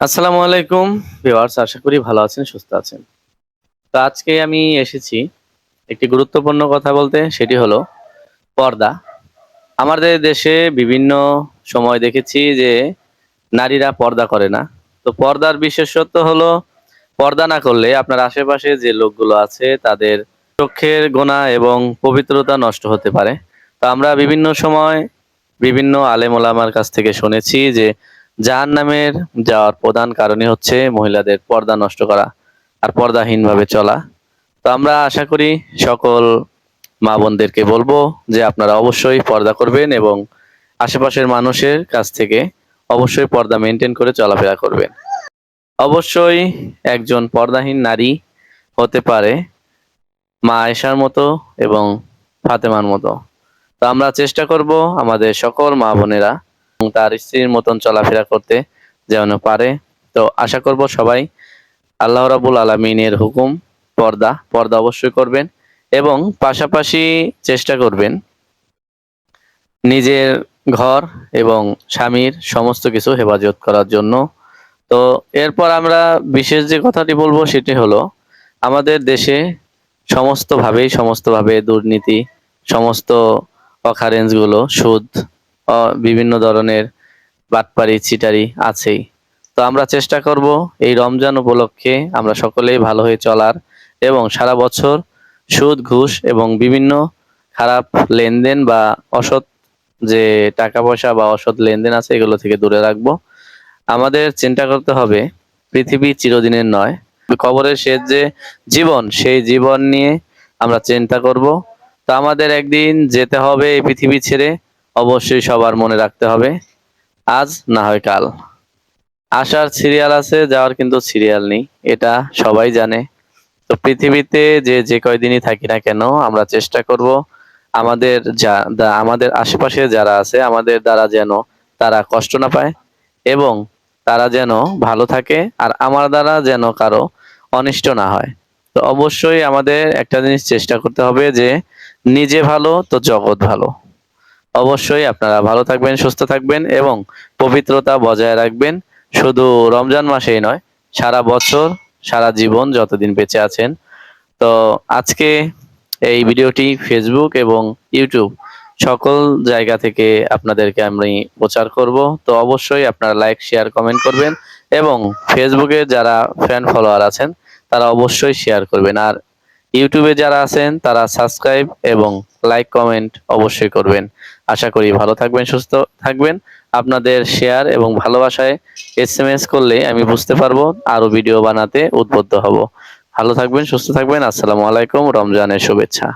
আসসালামু আলাইকুম ভিউয়ার্স, আশা করি ভালো আছেন, সুস্থ আছেন। তো আজকে আমি এসেছি একটি গুরুত্বপূর্ণ কথা বলতে, সেটি হলো পর্দা। আমাদের দেশে বিভিন্ন সময় দেখেছি যে নারীরা পর্দা করে না। তো পর্দার বিশেষত্ব হলো, পর্দা না করলে আপনার আশেপাশে যে লোকগুলো আছে, তাদের চোখের গোনা এবং পবিত্রতা নষ্ট হতে পারে। তো আমরা বিভিন্ন সময় বিভিন্ন আলেম ওলামার কাছ থেকে শুনেছি যে জাহান নামের যাওয়ার প্রধান কারণই হচ্ছে মহিলাদের পর্দা নষ্ট করা আর পর্দাহীনভাবে চলা। তো আমরা আশা করি সকল মা বোনদেরকে বলব যে আপনারা অবশ্যই পর্দা করবেন এবং আশেপাশের মানুষের কাছ থেকে অবশ্যই পর্দা মেনটেন করে চলাফেরা করবেন। অবশ্যই একজন পর্দাহীন নারী হতে পারে মা আয়েশার মতো এবং ফাতেমার মতো। তো আমরা চেষ্টা করব আমাদের সকল মা বোনেরা এবং তার স্ত্রীর মতন চলাফেরা করতে যেন পারে। তো আশা করব সবাই আল্লাহ রাবুল আলমিনের হুকুম পর্দা পর্দা অবশ্যই করবেন এবং পাশাপাশি চেষ্টা করবেন নিজের ঘর এবং স্বামীর সমস্ত কিছু হেফাজত করার জন্য। তো এরপর আমরা বিশেষ যে কথাটি বলব সেটি হলো, আমাদের দেশে সমস্তভাবেই, সমস্তভাবে দুর্নীতি, সমস্ত অকারেন্সগুলো সুদ বিভিন্ন ধরনের বাটপারি চিটারি আছেই। তো আমরা চেষ্টা করব এই রমজান উপলক্ষে আমরা সকলেই ভালো হয়ে চলার এবং সারা বছর সুদ, ঘুষ এবং বিভিন্ন খারাপ লেনদেন বা অসৎ যে টাকা পয়সা বা অসৎ লেনদেন আছে, এগুলো থেকে দূরে রাখব। আমাদের চিন্তা করতে হবে, পৃথিবী চিরদিনের নয়। কবরের শেষ যে জীবন, সেই জীবন নিয়ে আমরা চিন্তা করব। তো আমাদের একদিন যেতে হবে এই পৃথিবী ছেড়ে। অবশ্যই সবার মনে রাখতে হবে, আজ না হয় কাল। আসার সিরিয়াল আছে, যাওয়ার কিন্তু সিরিয়াল নেই, এটা সবাই জানে। তো পৃথিবীতে যে যে কয়দিনই থাকি না কেন, আমরা চেষ্টা করব আমাদের যা আমাদের আশেপাশে যারা আছে, আমাদের দ্বারা যেন তারা কষ্ট না পায় এবং তারা যেন ভালো থাকে আর আমার দ্বারা যেন কারও অনিষ্ট না হয়। তো অবশ্যই আমাদের একটা জিনিস চেষ্টা করতে হবে যে, নিজে ভালো তো জগৎ ভালো। অবশ্যই আপনারা ভালো থাকবেন, সুস্থ থাকবেন এবং পবিত্রতা বজায় রাখবেন। শুধু রমজান মাসেই নয়, সারা বছর, সারা জীবন যতদিন বেঁচে আছেন। তো আজকে এই ভিডিওটি ফেসবুক এবং ইউটিউব সকল জায়গা থেকে আপনাদেরকে আমি প্রচার করব। তো অবশ্যই আপনারা লাইক শেয়ার কমেন্ট করবেন এবং ফেসবুকে যারা ফ্যান ফলোয়ার আছেন, তারা অবশ্যই শেয়ার করবেন। আর ইউটিউবে যারা আছেন, তারা সাবস্ক্রাইব এবং লাইক কমেন্ট অবশ্যই করবেন। আশা করি ভালো থাকবেন, সুস্থ থাকবেন। আপনাদের শেয়ার এবং ভালোবাসায় এস এম এস করলে আমি বুঝতে পারব আরও ভিডিও বানাতে উদ্বুদ্ধ হব। ভালো থাকবেন, সুস্থ থাকবেন। আসসালামু আলাইকুম, রমজানের শুভেচ্ছা।